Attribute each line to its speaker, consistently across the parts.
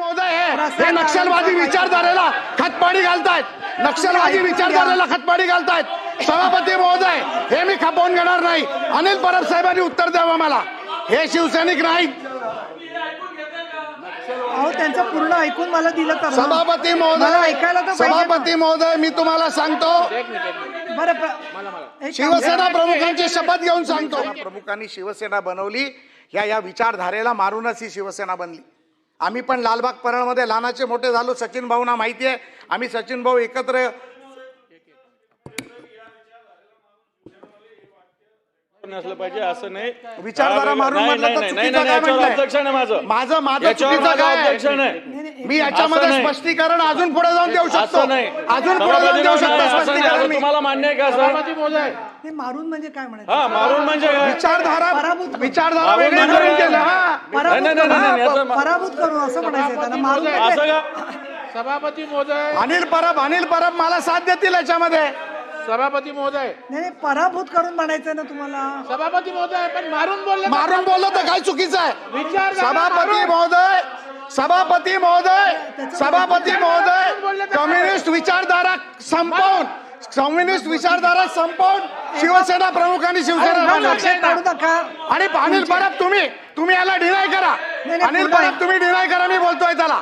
Speaker 1: महोदय हे हे नक्षलवादी विचारधारेला खतपाणी घालतायत. नक्षलवादी विचारधारेला खतपाणी घालतायत. सभापती महोदय हे मी खपवून घेणार नाही. अनिल परब साहेबांनी उत्तर द्यावं मला. हे शिवसैनिक नाहीत.
Speaker 2: अहो त्यांचं पूर्ण ऐकून मला दिलं तर.
Speaker 1: सभापती
Speaker 2: मला
Speaker 1: महोदय
Speaker 2: ऐकायला.
Speaker 1: सभापती महोदय मी तुम्हाला सांगतो.
Speaker 2: बरं
Speaker 1: शिवसेना. प्रमुखांची शपथ घेऊन सांगतो.
Speaker 3: प्रमुखांनी शिवसेना बनवली. ह्या या विचारधारेला मारूनच ही शिवसेना बनली. आम्ही पण लालबाग परळमध्ये लहानाचे मोठे झालो. सचिन भाऊना माहिती आहे. आम्ही सचिन भाऊ एकत्र
Speaker 4: नसलं पाहिजे असं नाही.
Speaker 3: विचारधारा मारून
Speaker 4: नाही,
Speaker 3: म्हटलं
Speaker 4: नाही,
Speaker 3: तर
Speaker 4: नाही,
Speaker 3: चुकीचं
Speaker 4: नाही,
Speaker 3: काय
Speaker 4: याच्यावर
Speaker 3: म्हटलंय?
Speaker 4: objection आहे माझं.
Speaker 1: माझं माझं
Speaker 4: याच्यावर
Speaker 1: चुकीचं
Speaker 4: माझं
Speaker 1: काय? आहे?
Speaker 4: objection आहे
Speaker 1: मी याच्यामध्ये
Speaker 4: नाही.
Speaker 1: स्पष्टीकरण अजून पुढे जाऊन देऊ शकतो.
Speaker 4: असं नाही.
Speaker 1: अजून पुढे जाऊन देऊ शकतो
Speaker 4: नाही, असं नाही.
Speaker 1: स्पष्टीकरण
Speaker 4: आता
Speaker 1: मी.
Speaker 4: तुम्हाला मान्य आहे का असं
Speaker 2: ते मारून म्हणजे काय म्हणायचं?
Speaker 4: हा मारून म्हणजे काय?
Speaker 1: विचारधारा
Speaker 2: पराभूत-
Speaker 1: विचारधारा
Speaker 4: मारून
Speaker 1: वेगळी
Speaker 4: म्हणजे
Speaker 1: करून
Speaker 4: काय?
Speaker 1: केलं हा?
Speaker 2: पराभूत
Speaker 4: नाही, नाही, नाही, नाही,
Speaker 2: करून-
Speaker 4: याचं-
Speaker 2: पराभूत करून असं म्हणायचं त्यांना मारून
Speaker 4: असं
Speaker 2: म्हणजे-
Speaker 4: का
Speaker 5: सभापती महोदय
Speaker 1: अनिल परब अनिल परब मला साथ देतील याच्यामध्ये.
Speaker 5: सभापती महोदय
Speaker 2: नाही नाही, पराभूत करून म्हणायचं ना तुम्हाला.
Speaker 5: सभापती महोदय पण मारून बोलले
Speaker 1: मारून बोललो तर काय चुकीचं आहे?
Speaker 5: विचारधारा
Speaker 1: सभापती
Speaker 5: मारून-
Speaker 1: महोदय सभापती महोदय सभापती महोदय कम्युनिस्ट विचारधारा संपवून कम्युनिस्ट विचारधारा संपवून शिवसेना प्रमुखांनी शिवसेना आणि अनिल परब तुम्ही तुम्ही याला डिनाय करा. अनिल. परब तुम्ही डिनाय करा मी बोलतोय त्याला.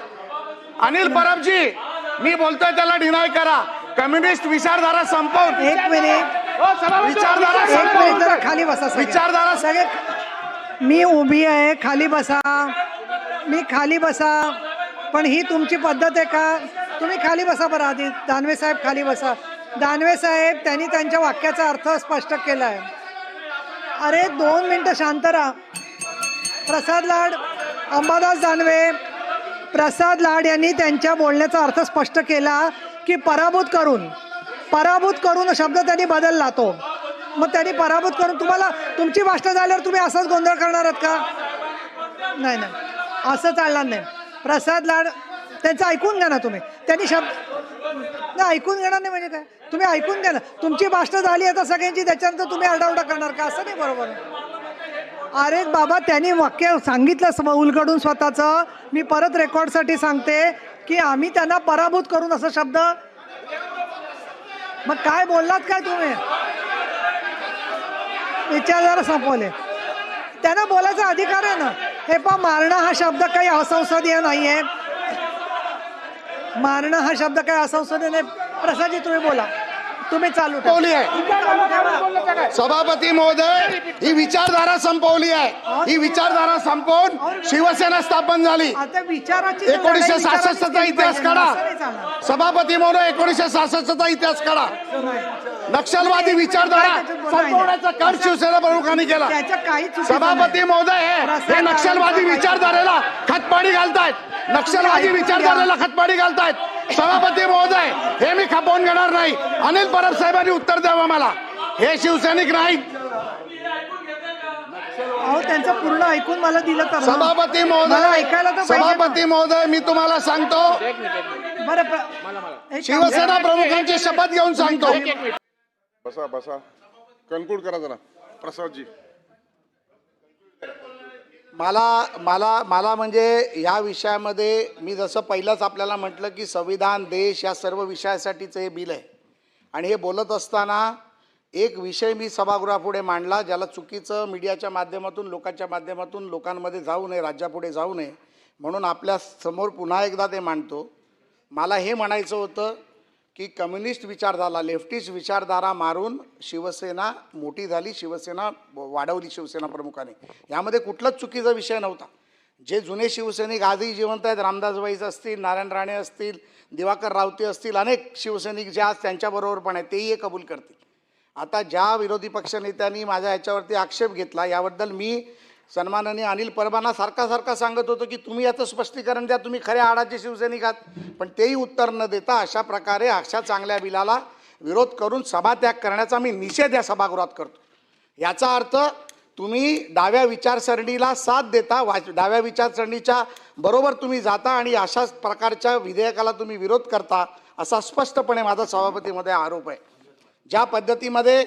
Speaker 1: अनिल परबजी मी बोलतोय त्याला डिनाय करा. कम्युनिस्ट विचारधारा संपवून.
Speaker 2: एक मिनिट.
Speaker 5: हो,
Speaker 1: विचारधारा
Speaker 2: खाली बसा.
Speaker 1: विचारधारा
Speaker 2: सगळे मी उभी आहे खाली बसा. मी खाली बसा. पण ही तुमची पद्धत आहे का? तुम्ही खाली बसा बरं आधी. दानवे साहेब खाली बसा. दानवे साहेब त्यांनी त्यांच्या वाक्याचा अर्थ स्पष्ट केला आहे अरे दोन मिनटं शांत राहा. प्रसाद लाड अंबादास दानवे प्रसाद लाड यांनी त्यांच्या बोलण्याचा अर्थ स्पष्ट केला की पराभूत करून पराभूत करून शब्द त्यांनी बदलला तो. मग त्यांनी पराभूत करून तुम्हाला तुमची भाषा झाल्यावर तुम्ही असंच गोंधळ करणार आहात का? नाही नाही. असं चालणार नाही. प्रसाद लाड त्यांचं ऐकून घ्या ना तुम्ही. त्यांनी शब्द नाही ऐकून घेणार नाही म्हणजे काय? तुम्ही ऐकून घ्या ना. तुमची भाषणं झाली आता सगळ्यांची त्याच्यानंतर तुम्ही आरडाओरडा करणार का? असं नाही बरोबर. अरे बाबा त्यांनी वाक्य सांगितलं स्व- उलगडून स्वतःचं. मी परत रेकॉर्डसाठी सांगते की आम्ही त्यांना पराभूत करून असं शब्द मग काय बोललात काय तुम्ही? विचारधारा संपवले. त्यांना बोलायचा अधिकार आहे ना. हे पा मारणं हा शब्द काही असंसदीय नाही आहे मारणं हा शब्द काही असंसदीय नाही प्रसादजी तुम्ही बोला. तुम्ही चालू ठेवा.
Speaker 1: संपवली आहे. सभापती महोदय ही विचारधारा संपवली आहे. ही? विचारधारा संपवून शिवसेना स्थापन झाली.
Speaker 2: आता विचाराची तर
Speaker 1: एकोणीसशे सहासष्टचा इतिहास काढा. सभापती महोदय एकोणीसशे सहासष्टचा इतिहास काढा. नक्षलवादी विचारधारा संपवण्याचं काम शिवसेना प्रमुखांनी केला. सभापती. महोदय हे हे नक्षलवादी विचारधारेला खतपाणी घालतायत. नक्षलवादी विचारधारेला खतपाणी घालतायत. सभापती महोदय हे मी खपवून घेणार नाही. अनिल परब साहेबांनी उत्तर द्यावं मला. हे शिवसैनिक नाहीत.
Speaker 2: अहो त्यांचं पूर्ण ऐकून मला दिलं तर.
Speaker 1: सभापती
Speaker 2: मला
Speaker 1: महोदय
Speaker 2: ऐकायला तर.
Speaker 1: सभापती महोदय मी तुम्हाला सांगतो.
Speaker 2: बरं
Speaker 1: शिवसेना. प्रमुखांची शपथ घेऊन सांगतो.
Speaker 6: बसा बसा. कन्क्लूड करा जरा. प्रसादजी.
Speaker 3: मला मला मला म्हणजे या विषयामध्ये मी जसं पहिलंच आपल्याला म्हटलं की संविधान देश या सर्व विषयासाठीचं हे बिल आहे. आणि हे बोलत असताना एक विषय मी सभागृहापुढे मांडला ज्याला चुकीचं मीडियाच्या माध्यमातून लोकांच्या माध्यमातून लोकांमध्ये जाऊ नये राज्यापुढे जाऊ नये म्हणून आपल्यासमोर पुन्हा एकदा ते मांडतो. मला हे म्हणायचं होतं की कम्युनिस्ट विचारधारा लेफ्टिस्ट विचारधारा मारून शिवसेना मोठी झाली शिवसेना वाढवली शिवसेना प्रमुखाने. यामध्ये कुठलाच चुकीचा विषय नव्हता. जे जुने शिवसैनिक आजही जिवंत आहेत रामदास वाईज असतील नारायण राणे असतील दिवाकर रावते असतील अनेक शिवसैनिक जे आज त्यांच्याबरोबर पण आहेत तेही हे कबूल करतील. आता ज्या विरोधी पक्षनेत्यांनी माझ्या ह्याच्यावरती आक्षेप घेतला याबद्दल मी सन्माननीय अनिल परबांना सारखा सारखा सांगत होतो की तुम्ही याचं स्पष्टीकरण द्या तुम्ही खऱ्या आडाचे शिवसैनिक आहात. पण तेही उत्तर न देता अशा प्रकारे अशा चांगल्या बिलाला विरोध करून सभात्याग करण्याचा मी निषेध या सभागृहात करतो. याचा अर्थ तुम्ही डाव्या विचारसरणीला साथ देता वा डाव्या विचारसरणीच्या बरोबर तुम्ही जाता आणि अशाच प्रकारच्या विधेयकाला तुम्ही विरोध करता असा स्पष्टपणे माझा सभापतीमध्ये आरोप आहे. ज्या पद्धतीमध्ये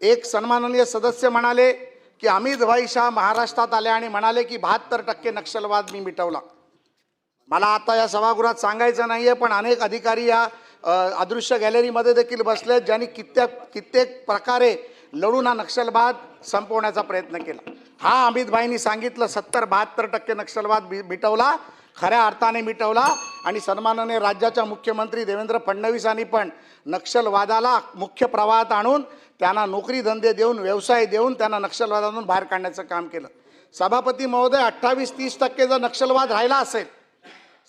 Speaker 3: एक सन्माननीय सदस्य म्हणाले की अमित भाई शाह महाराष्ट्रात आले आणि म्हणाले की बहात्तर टक्के नक्षलवाद मी मिटवला. मला आता या सभागृहात सांगायचं नाही आहे पण अनेक अधिकारी या अदृश्य गॅलरीमध्ये देखील बसले आहेत ज्यांनी कित्येक कित्येक प्रकारे लढून हा नक्षलवाद संपवण्याचा प्रयत्न केला. हा अमितभाईंनी सांगितलं सत्तर बहात्तर टक्के नक्षलवाद मिटवला खऱ्या अर्थाने मिटवला आणि सन्मानाने राज्याच्या मुख्यमंत्री देवेंद्र फडणवीसांनी पण नक्षलवादाला मुख्य प्रवाहात आणून त्यांना नोकरी धंदे देऊन व्यवसाय देऊन त्यांना नक्षलवादातून बाहेर काढण्याचं काम केलं. सभापती महोदय अठ्ठावीस तीस टक्के जर नक्षलवाद राहिला असेल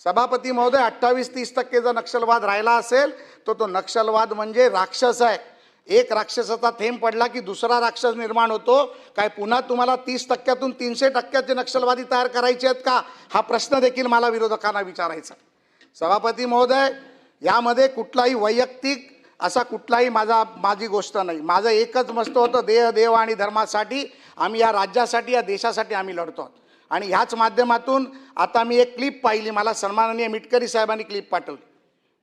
Speaker 3: सभापती महोदय अठ्ठावीस तीस टक्के जर नक्षलवाद राहिला असेल तर तो नक्षलवाद म्हणजे राक्षस आहे. एक राक्षसाचा थेंब पडला की दुसरा राक्षस निर्माण होतो. काय पुन्हा तुम्हाला तीस टक्क्यातून तीनशे टक्क्याचे नक्षलवादी तयार करायचे आहेत का? हा प्रश्न देखील मला विरोधकांना विचारायचा सभापती महोदय यामध्ये कुठलाही वैयक्तिक असा कुठलाही माझा माझी गोष्ट नाही. माझं एकच मस्त होतं देह देव आणि धर्मासाठी आम्ही या राज्यासाठी या देशासाठी आम्ही लढतो आहोत. आणि ह्याच माध्यमातून आता मी एक क्लिप पाहिली मला सन्माननीय मिटकरी साहेबांनी क्लिप पाठवली.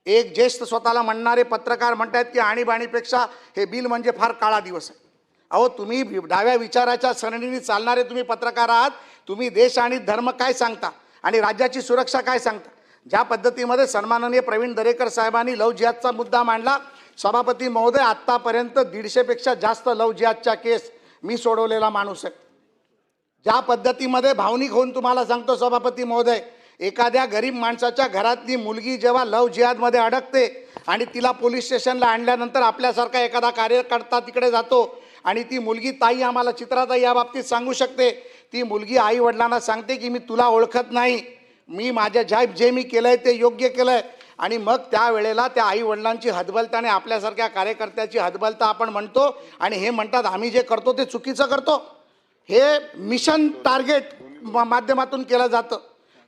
Speaker 3: एक ज्येष्ठ स्वतःला म्हणणारे पत्रकार म्हणतात की आणीबाणीपेक्षा हे बिल म्हणजे फार काळा दिवस आहे. अहो तुम्ही डाव्या विचाराच्या सरणीने चालणारे तुम्ही पत्रकार आहात तुम्ही देश आणि धर्म काय सांगता आणि राज्याची सुरक्षा काय सांगता? ज्या पद्धतीमध्ये सन्माननीय प्रवीण दरेकर साहेबांनी लव जिहादचा मुद्दा मांडला सभापती महोदय आत्तापर्यंत दीडशेपेक्षा जास्त लव जिहादच्या केस मी सोडवलेला माणूस आहे. ज्या पद्धतीमध्ये भावनिक होऊन तुम्हाला सांगतो सभापती महोदय एखाद्या गरीब माणसाच्या घरातली मुलगी जेव्हा लव जिहादमध्ये अडकते आणि तिला पोलीस स्टेशनला आणल्यानंतर आपल्यासारखा एखादा कार्यकर्ता तिकडे जातो आणि ती मुलगी ताई आम्हाला चित्राताई या बाबतीत सांगू शकते ती मुलगी आई वडिलांना सांगते की मी तुला ओळखत नाही मी माझ्या ज्या जे मी केलंय ते योग्य केलंय. आणि मग त्यावेळेला त्या आई वडिलांची हतबलता आणि आपल्यासारख्या कार्यकर्त्याची हतबलता आपण म्हणतो. आणि हे म्हणतात आम्ही जे करतो ते चुकीचं करतो. हे मिशन टार्गेट मा- माध्यमातून केलं जातं.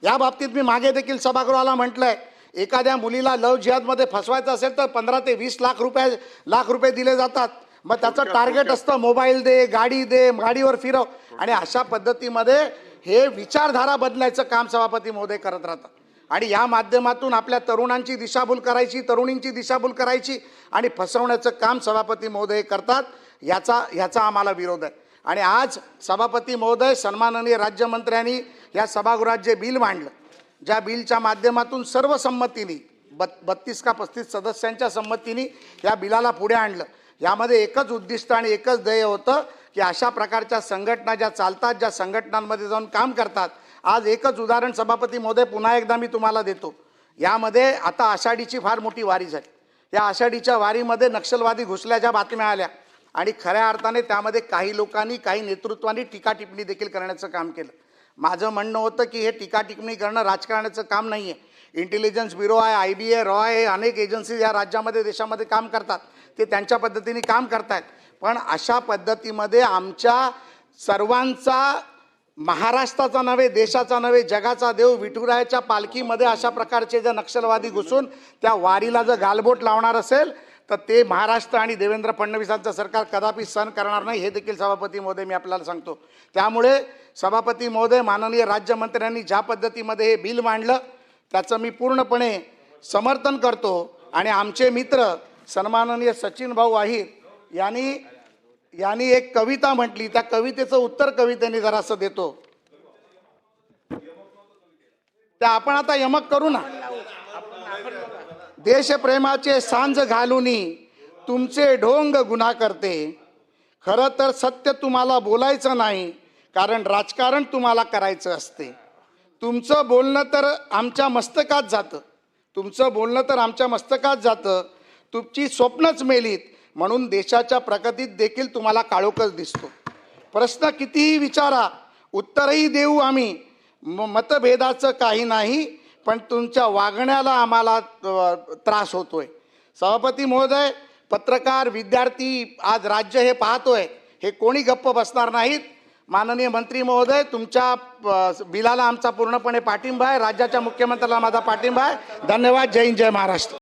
Speaker 3: या बाबतीत मी मागे देखील सभागृहाला म्हटलंय. एखाद्या मुलीला लव जिहादमध्ये फसवायचं असेल तर पंधरा ते वीस लाख रुपये लाख रुपये दिले जातात. मग त्याचं टार्गेट असतं मोबाईल दे गाडी दे गाडीवर फिरव. आणि अशा पद्धतीमध्ये हे विचारधारा बदलायचं काम सभापती महोदय करत राहतात. आणि या माध्यमातून आपल्या तरुणांची दिशाभूल करायची तरुणींची दिशाभूल करायची आणि फसवण्याचं काम सभापती महोदय करतात याचा ह्याचा आम्हाला विरोध आहे. आणि आज सभापती महोदय सन्माननीय राज्यमंत्र्यांनी या सभागृहात जे बिल मांडलं. ज्या बिलच्या माध्यमातून सर्व संमतीने बत बत्तीस का पस्तीस सदस्यांच्या संमतीने या बिलाला पुढे आणलं. यामध्ये एकच उद्दिष्ट आणि एकच ध्येय होतं की अशा प्रकारच्या संघटना ज्या चालतात ज्या संघटनांमध्ये जाऊन काम करतात. आज एकच उदाहरण सभापती महोदय पुन्हा एकदा मी तुम्हाला देतो. यामध्ये आता आषाढीची फार मोठी वारी झाली. या आषाढीच्या वारीमध्ये नक्षलवादी घुसल्याच्या बातम्या आल्या आणि खऱ्या अर्थाने त्यामध्ये काही लोकांनी काही नेतृत्वांनी टीका टिप्पणी देखील करण्याचं काम केलं. माझं म्हणणं होतं की हे टीका टिप्पणी करणं राजकारणाचं काम नाही आहे इंटेलिजन्स ब्युरो आहे आय बी ए रॉ आहे अनेक एजन्सीज या राज्यामध्ये देशामध्ये काम करतात. ते त्यांच्या पद्धतीने काम करतायत. पण अशा पद्धतीमध्ये आमच्या सर्वांचा महाराष्ट्राचा नव्हे देशाचा नव्हे जगाचा देव विठुरायाच्या पालखीमध्ये अशा प्रकारचे जे नक्षलवादी घुसून त्या वारीला जर गालबोट लावणार असेल तर ते महाराष्ट्र आणि देवेंद्र फडणवीसांचं सरकार कदापि सहन करणार नाही हे देखील सभापती महोदय मी आपल्याला सांगतो. त्यामुळे सभापती महोदय माननीय राज्यमंत्र्यांनी ज्या पद्धतीमध्ये हे बिल मांडलं त्याचं मी पूर्णपणे समर्थन करतो. आणि आमचे मित्र सन्माननीय सचिन भाऊ आहिर यांनी यांनी एक कविता म्हटली. त्या कवितेचं उत्तर कवितेने जरासं देतो. त्या आपण आता यमक करू ना. देशप्रेमाचे सांज घालूनी तुमचे ढोंग गुन्हा करते. खरं तर सत्य तुम्हाला बोलायचं नाही कारण राजकारण तुम्हाला करायचं असते. तुमचं बोलणं तर आमच्या मस्तकात जातं. तुमचं बोलणं तर आमच्या मस्तकात जातं. तुमची स्वप्नच मेलीत. म्हणून देशाच्या प्रगतीत देखील तुम्हाला काळोखच दिसतो. प्रश्न कितीही विचारा उत्तरही देऊ आम्ही. म मतभेदाचं काही नाही पण तुमच्या वागण्याला आम्हाला त्रास होतोय. सभापती महोदय पत्रकार विद्यार्थी आज राज्य हे पाहतोय. हे कोणी गप्प बसणार नाहीत? माननीय मंत्री महोदय तुमच्या बिलाला आमचा पूर्णपणे पाठिंबा आहे. राज्याच्या मुख्यमंत्र्याला माझा पाठिंबा आहे. धन्यवाद. जय हिंद जय महाराष्ट्र.